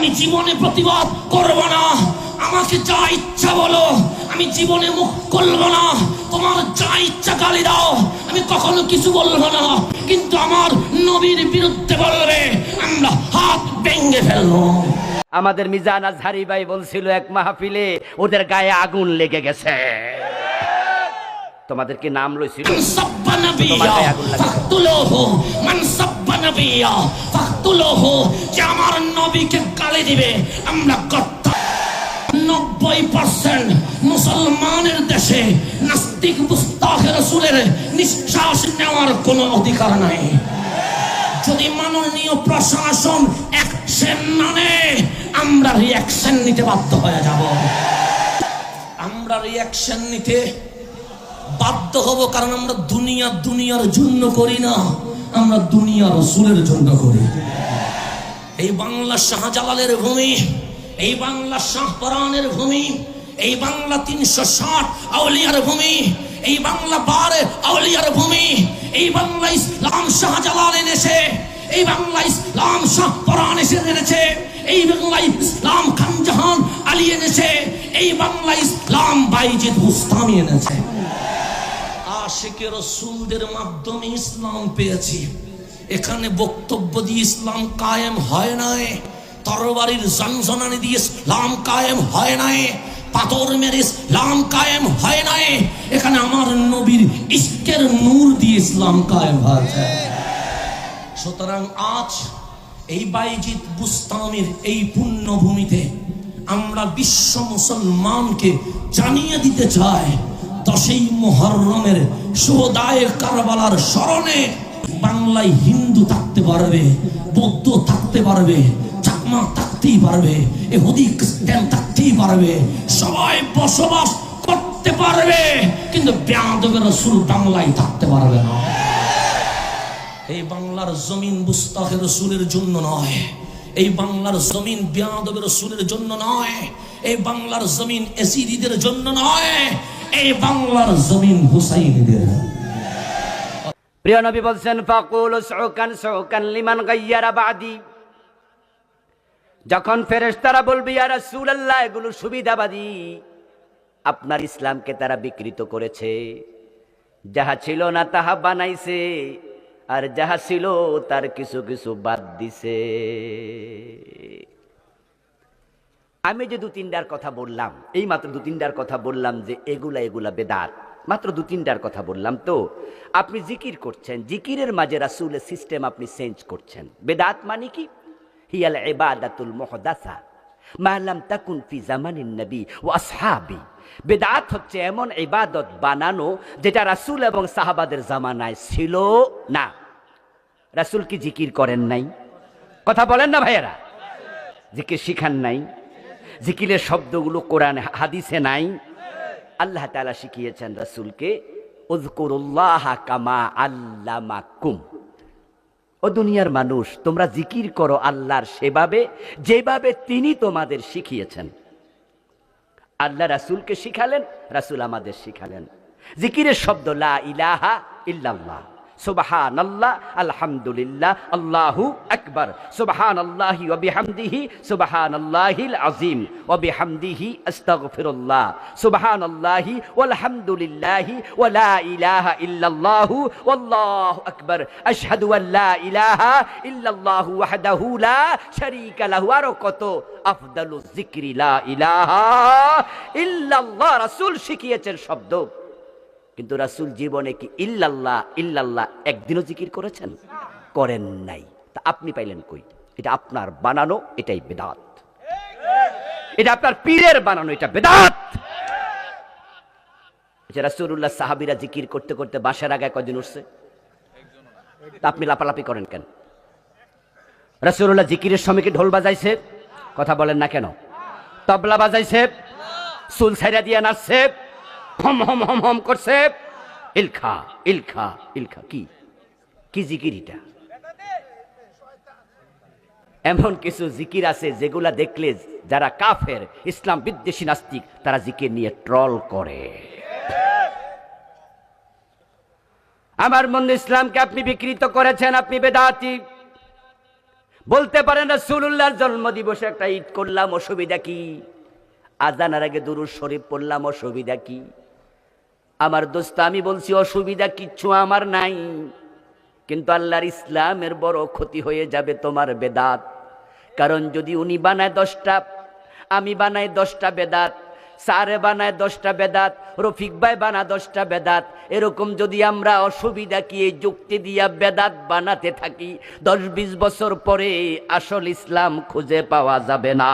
আমি জীবনে প্রতিবাদ করব না। আমাকে যা ইচ্ছা বলো আমি জীবনে মুখ করব না। তোমার যা ইচ্ছা গালি দাও আমি কখনো কিছু বলব না। কিন্তু আমার নবীর বিরুদ্ধে বলবে আমরা হাত ভেঙে ফেলব। আমাদের মিজান আজহারি ভাই বলছিল এক মাহফিলে ওদের গায়ে আগুন লেগে গেছে। তোমাদের কি নাম লইছিল? যে আমার নবীকে গালি দিবে, আমরা নব্বই পার্সেন্ট মুসলমানের দেশে নাস্তিক মুস্তাহের রসুলের নিঃশ্বাস নেওয়ার কোনো অধিকার নাই। যদি মাননীয় প্রশাসন অ্যাকশন না নেয় আমরা রিয়াকশন নিতে বাধ্য হয়ে যাব। আমরা রিয়াকশন নিতে বাধ্য হব কারণ আমরা দুনিয়া দুনিয়ার জন্য করি না, আমরা দুনিয়া রসুলের জন্য করি। এই বাংলা শাহজালালের ভূমি, এই বাংলা শাহপরানের ভূমি, এই বাংলা তিনশো ষাট আউলিয়ার ভূমি, এই বাংলা বারে আউলিয়ার ভূমি, এই বাংলা ইসলাম শাহজালাল এনেছে, এই বাংলা ইসলাম শাহপরান এসে এনেছে, এই বাংলা ইসলাম খানজাহান আলী এনেছে, এই বাংলা ইসলাম বাইজিদ মুস্তামি এনেছে। আশেকে রসুলদের মাধ্যমে ইসলাম পেয়েছি। এখানে বক্তব্য দিয়ে ইসলাম কায়েম হয় নাই। তরবারির জনজনানি দিয়ে ইসলাম কায়েম হয় নাই। পাথর মেরে ইসলাম কায়েম হয় নাই। এখানে আমার নবীর ইস্কের নূর দিয়ে ইসলাম কায়েম সুতরাং আজ এই বাইজিৎ বুস্তামির এই পুণ্যভূমিতে আমরা বিশ্ব মুসলমানকে জানিয়ে দিতে চাই, দশই মোহরমের কারবালার স্মরণে বাংলায় হিন্দু থাকতে পারবে, বৌদ্ধ থাকতে পারবে, চাকমা থাকতেই পারবে, এহুদি, খ্রিস্টান থাকতেই পারবে, সবাই বসবাস করতে পারবে, কিন্তু ব্যাদবের রসুল বাংলায় থাকতে পারবে না। এই বাংলার জমিন বুস্তাখের রসুলের জন্য নয়, এই বাংলার জমিন বিয়াদবের রসুলের জন্য নয়, এই বাংলার জমিন এসিদিদের জন্য নয় এই বাংলার জমিন হুসাইনিদের প্রিয় নবী বলছেন, ফাকুল সৌকান সৌকান লিমান গাইয়ারা বাদি। যখন ফেরেশতারা বলবে, ইয়া রাসূলুল্লাহ, এগুলো সুবিধাবাদী। আপনার ইসলামকে তারা বিকৃত করেছে। যাহা ছিল না, তাহা বানাইছে। আর যাহা ছিল, তার কিছু কিছু বাদ দিছে। আমি যে দু তিনটার কথা বললাম, এই মাত্র দু তিনটার কথা বললাম যে এগুলা এগুলা বেদাত, মাত্র দু তিনটার কথা বললাম তো। আপনি জিকির করছেন, জিকিরের মাঝে রাসুলের সিস্টেম আপনি চেঞ্জ করছেন। বেদাত মানে কি? হিয়াল ইবাদাতুল মহদাসা মালাম তাকুন ফি জামানিন নবী ও আসহাবি। বেদাত হচ্ছে এমন ইবাদত বানানো যেটা রাসূল এবং সাহাবাদের জামানায় ছিল না। রাসূল কি জিকির করেন নাই? কথা বলেন না ভাইয়েরা। জিকির শিখান নাই। জিকিরের শব্দগুলো কোরআন হাদিসে নাই। আল্লাহ তালা শিখিয়েছেন রাসূলকে ও দুনিয়ার মানুষ, তোমরা জিকির করো আল্লাহর সেভাবে, যেভাবে তিনি তোমাদের শিখিয়েছেন। আল্লাহ রাসূলকে শিখালেন, রাসূল আমাদের শিখালেন। জিকিরের শব্দ লা ইলাহা ইল্লাল্লাহ। সুবহান আল্লাহ আলহামদুলিল্লাহ, আল্লাহু আকবার। সুবহান আল্লাহি ওয়া বিহামদিহি সুবহান আল্লাহিল আযীম, ওয়া বিহামদিহি আস্তাগফিরুল্লাহ। সুবহান আল্লাহি ওয়ালহামদুলিল্লাহি ওয়া লা ইলাহা ইল্লাল্লাহু, ওয়াল্লাহু আকবার। আশহাদু আল লা ইলাহা ইল্লাল্লাহু ওয়াহদাহু লা শারীকা লাহু, আর কত আফদালু যিকরি, লা ইলাহা ইল্লাল্লাহ, রাসূল শিখিয়েছেন শব্দ। কিন্তু রাসূল জীবনে কি ইল্লাল্লাহ ইল্লাল্লাহ একদিনও জিকির করেছেন? করেন নাই। তা আপনি পাইলেন কই? এটা আপনার বানানো, এটাই বেদাত। এটা আপনার পীরের বানানো, এটা বেদাত। যে রাসূলুল্লাহ সাহাবীরা জিকির করতে করতে বাসার আগে কদিন উঠছে? তা আপনি লাপালাপি করেন কেন? রাসূলুল্লাহ জিকিরের সময় কি ঢোল বাজাইছে? কথা বলেন না কেন? তবলা বাজাইছে? চুল ছাইরা দিয়ে নাচছে? হম হম হম হম করছে। ইলখা ইলখা ইলখা, কি? কি জিকির এটা? এমন কিছু জিকির আছে যেগুলা দেখলে যারা কাফের, ইসলাম বিদ্বেষী নাস্তিক, তারা জিকির নিয়ে ট্রল করে। আমার মন ইসলামকে আপনি বিকৃত করেছেন, আপনি বেদাতি। বলতে পারেন রসুল্লাহর জন্ম দিবসে একটা ঈদ করলাম, অসুবিধা কি? আজানার আগে দুরুদ শরীফ পড়লাম, অসুবিধা কি? আমার দোস্ত, আমি বলছি, অসুবিধা কিচ্ছু আমার নাই। কিন্তু আল্লাহর ইসলামের বড় ক্ষতি হয়ে যাবে তোমার বেদাত। কারণ যদি উনি বানায় দশটা, আমি বানাই দশটা বেদাত সারে বানায় দশটা বেদাত, রফিক ভাই বানা দশটা বেদাত, এরকম যদি আমরা অসুবিধা কি, এই যুক্তি দিয়া বেদাত বানাতে থাকি, দশ বিশ বছর পরে আসল ইসলাম খুঁজে পাওয়া যাবে না।